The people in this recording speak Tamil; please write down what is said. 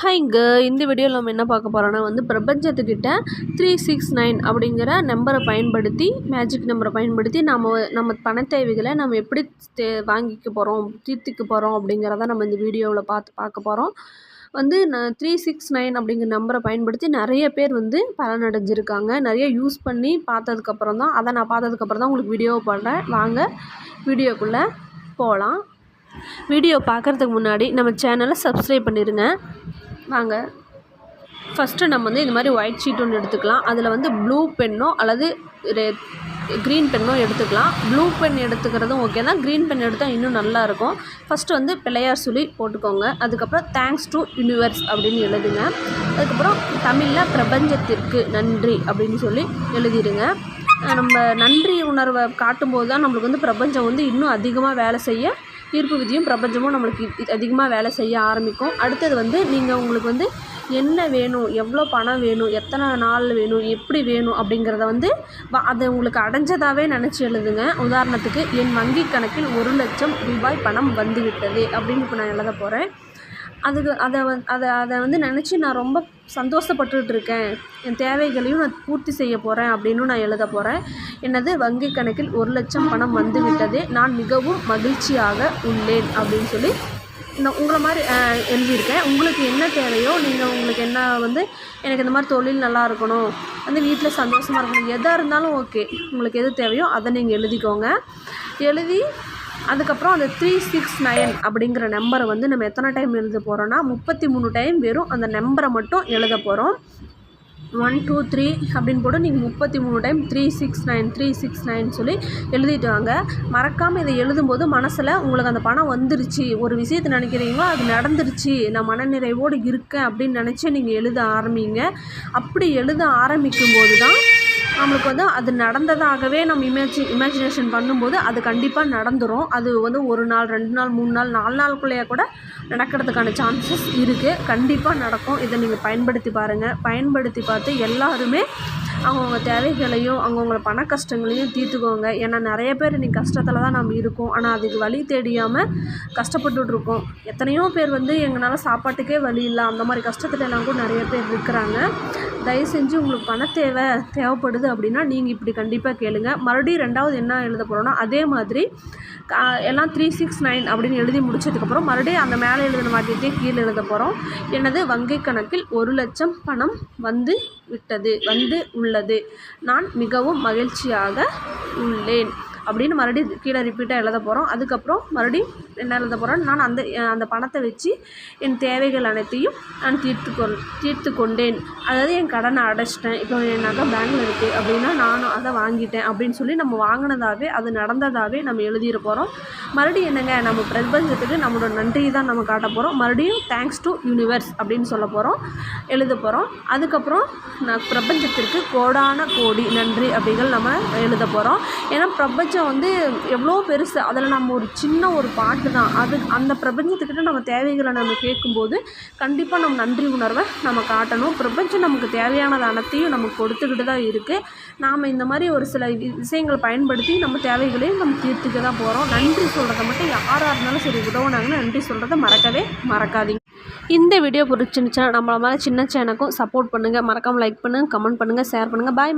இங்கே இந்த வீடியோவில் நம்ம என்ன பார்க்க போகிறோன்னா வந்து பிரபஞ்சத்துக்கிட்ட த்ரீ சிக்ஸ் நைன் அப்படிங்கிற நம்பரை பயன்படுத்தி மேஜிக் நம்பரை பயன்படுத்தி நம்ம நம்ம பண தேவைகளை நம்ம எப்படி தே வாங்கிக்க போகிறோம் தீர்த்துக்க போகிறோம் அப்படிங்கிறத நம்ம இந்த வீடியோவில் பார்த்து பார்க்க போகிறோம் வந்து நான் த்ரீ சிக்ஸ் நைன் அப்படிங்கிற நம்பரை பயன்படுத்தி நிறைய பேர் வந்து பலனடைஞ்சிருக்காங்க. நிறைய யூஸ் பண்ணி பார்த்ததுக்கப்புறம் தான் அதை நான் பார்த்ததுக்கப்புறம் தான் உங்களுக்கு வீடியோ பண்ணுறேன் வாங்க வீடியோக்குள்ளே போகலாம் வீடியோ பார்க்குறதுக்கு முன்னாடி நம்ம சேனலை சப்ஸ்கிரைப் பண்ணிடுங்க வாங்க. ஃபஸ்ட்டு நம்ம வந்து இந்த மாதிரி ஒயிட் ஷீட் ஒன்று எடுத்துக்கலாம். அதில் வந்து ப்ளூ பென்னோ அல்லது ரெட் க்ரீன் பென்னோ எடுத்துக்கலாம். ப்ளூ பென் எடுத்துக்கிறதும் ஓகே தான். க்ரீன் பென் எடுத்தால் இன்னும் நல்லாயிருக்கும் ஃபஸ்ட்டு வந்து பிள்ளையார் சொல்லி போட்டுக்கோங்க. அதுக்கப்புறம் தேங்க்ஸ் டு யூனிவர்ஸ் அப்படின்னு எழுதுங்க. அதுக்கப்புறம் தமிழில் பிரபஞ்சத்திற்கு நன்றி அப்படின்னு சொல்லி எழுதிடுங்க நம்ம நன்றி உணர்வை காட்டும்போது தான் நம்மளுக்கு வந்து பிரபஞ்சம் வந்து இன்னும் அதிகமாக வேலை செய்ய ஈர்ப்பு விதியும் பிரபஞ்சமும் நம்மளுக்கு அதிகமாக வேலை செய்ய ஆரம்பிக்கும். அடுத்தது வந்து நீங்கள் உங்களுக்கு வந்து என்ன வேணும் எவ்வளோ பணம் வேணும் எத்தனை நாளில் வேணும் எப்படி வேணும் அப்படிங்கிறத வந்து அதை உங்களுக்கு அடைஞ்சதாகவே நினச்சி எழுதுங்க. உதாரணத்துக்கு என் வங்கி கணக்கில் ஒரு லட்சம் ரூபாய் பணம் வந்துவிட்டது அப்படின்னு இப்போ நான் எழுத போகிறேன் அதுக்கு அதை வந் அதை அதை வந்து நினச்சி நான் ரொம்ப சந்தோஷப்பட்டுட்டு இருக்கேன் என் தேவைகளையும் நான் பூர்த்தி செய்ய போகிறேன் அப்படின்னு நான் எழுத போகிறேன் எனது வங்கி கணக்கில் ஒரு லட்சம் பணம் வந்து விட்டது நான் மிகவும் மகிழ்ச்சியாக உள்ளேன் அப்படின்னு சொல்லி நான் உங்களை மாதிரி எழுதியிருக்கேன். உங்களுக்கு என்ன தேவையோ நீங்கள் உங்களுக்கு என்ன வந்து எனக்கு இந்த மாதிரி தொழில் நல்லா இருக்கணும் வந்து வீட்டில் சந்தோஷமாக இருக்கணும் எதாக இருந்தாலும் ஓகே. உங்களுக்கு எது தேவையோ அதை நீங்கள் எழுதிக்கோங்க. எழுதி அதுக்கப்புறம் அந்த த்ரீ சிக்ஸ் நைன் அப்படிங்கிற நம்பரை வந்து நம்ம எத்தனை டைம் எழுத போகிறோன்னா முப்பத்தி மூணு டைம் வெறும் அந்த நம்பரை மட்டும் எழுத போகிறோம் ஒன் டூ த்ரீ அப்படின்னு போட்டு நீங்கள் முப்பத்தி மூணு time three six nine three six nine சொல்லி எழுதிட்டு வாங்க. மறக்காமல் இதை எழுதும்போது மனசில் உங்களுக்கு அந்த பணம் வந்துருச்சு. ஒரு விஷயத்தை நினைக்கிறீங்களோ அது நடந்துருச்சு. நான் மனநிறைவோடு இருக்கேன் அப்படின்னு நினச்சி நீங்கள் எழுத ஆரம்பிங்க. அப்படி எழுத ஆரம்பிக்கும் போது தான் நம்மளுக்கு வந்து அது நடந்ததாகவே நம்ம இமேஜி இமேஜினேஷன் பண்ணும்போது அது கண்டிப்பாக நடந்துடும் அது வந்து ஒரு நாள் ரெண்டு நாள் மூணு நாள் நாலு நாளுக்குள்ளேயே கூட நடக்கிறதுக்கான சான்சஸ் இருக்குது கண்டிப்பாக நடக்கும். இதை நீங்கள் பயன்படுத்தி பாருங்கள் பயன்படுத்தி பார்த்து எல்லாருமே அவங்கவுங்க தேவைகளையும் அவங்கவுங்கள பண கஷ்டங்களையும் தீர்த்துக்கோங்க. ஏன்னா நிறைய பேர் இன்றைக்கி கஷ்டத்தில் தான் நம்ம இருக்கோம். ஆனால் அதுக்கு வழி தேடியாமல் கஷ்டப்பட்டுட்ருக்கோம். எத்தனையோ பேர் வந்து எங்களால் சாப்பாட்டுக்கே வழி இல்லை. அந்த மாதிரி கஷ்டத்துல எல்லாம் கூட நிறைய பேர் இருக்கிறாங்க. தயவு செஞ்சு உங்களுக்கு பண தேவை தேவைப்படுது அப்படின்னா நீங்கள் இப்படி கண்டிப்பாக கேளுங்க. மறுபடியும் ரெண்டாவது என்ன எழுத போகிறோன்னா அதே மாதிரி எல்லாம் த்ரீ சிக்ஸ் நைன் அப்படின்னு எழுதி முடிச்சதுக்கப்புறம் மறுபடியும் அந்த மேலே எழுதின வாக்கியத்தையே கீழே எழுத போகிறோம் எனது வங்கி கணக்கில் ஒரு லட்சம் பணம் வந்து விட்டது வந்து உள்ளது. நான் மிகவும் மகிழ்ச்சியாக உள்ளேன். அப்படின்னு மறுபடியும் கீழே ரிப்பீட்டாக எழுத போகிறோம் அதுக்கப்புறம் மறுபடியும் என்ன எழுத போகிறோம் நான் அந்த அந்த பணத்தை வச்சு என் தேவைகள் அனைத்தையும் நான் தீர்த்து கொள் தீர்த்து கொண்டேன். அதாவது என் கடனை அடைச்சிட்டேன். இப்போ என் நகை பேங்கில் இருக்குது அப்படின்னா நானும் அதை வாங்கிட்டேன் அப்படின்னு சொல்லி நம்ம வாங்கினதாகவே அது நடந்ததாகவே நம்ம எழுதிட போகிறோம் மறுபடியும் என்னங்க நம்ம பிரபஞ்சத்துக்கு நம்மளோட நன்றியை தான் நம்ம காட்ட போகிறோம் மறுபடியும் தேங்க்ஸ் டு யூனிவர்ஸ் அப்படின்னு சொல்ல போகிறோம் எழுத போகிறோம் அதுக்கப்புறம் நான் பிரபஞ்சத்திற்கு கோடான கோடி நன்றி அப்படிங்கள் நம்ம எழுத போகிறோம் ஏன்னா பிரபஞ்சம் பிரபஞ்சம் வந்து எவ்வளோ பெருசு. அதில் நம்ம ஒரு சின்ன ஒரு பாட்டு தான். அது அந்த பிரபஞ்சத்துக்கிட்ட நம்ம தேவைகளை நம்ம கேட்கும்போது கண்டிப்பாக நம்ம நன்றி உணர்வை நம்ம காட்டணும். பிரபஞ்சம் நமக்கு தேவையானது அனைத்தையும் நமக்கு கொடுத்துக்கிட்டு தான் இருக்குது நாம் இந்த மாதிரி ஒரு சில விஷயங்களை பயன்படுத்தி நம்ம தேவைகளையும் நம்ம தீர்த்துக்க தான் போகிறோம் நன்றி சொல்கிறத மட்டும் யாராக இருந்தாலும் சரி உதவுனாங்கன்னு நன்றி சொல்கிறத மறக்கவே மறக்காதீங்க. இந்த வீடியோ பிடிச்சிருந்துச்சுன்னா நம்மள மாதிரி சின்ன சேனக்கும் சப்போர்ட் பண்ணுங்கள் மறக்காமல் லைக் பண்ணுங்கள் கமெண்ட் பண்ணுங்கள் ஷேர் பண்ணுங்கள் பாய்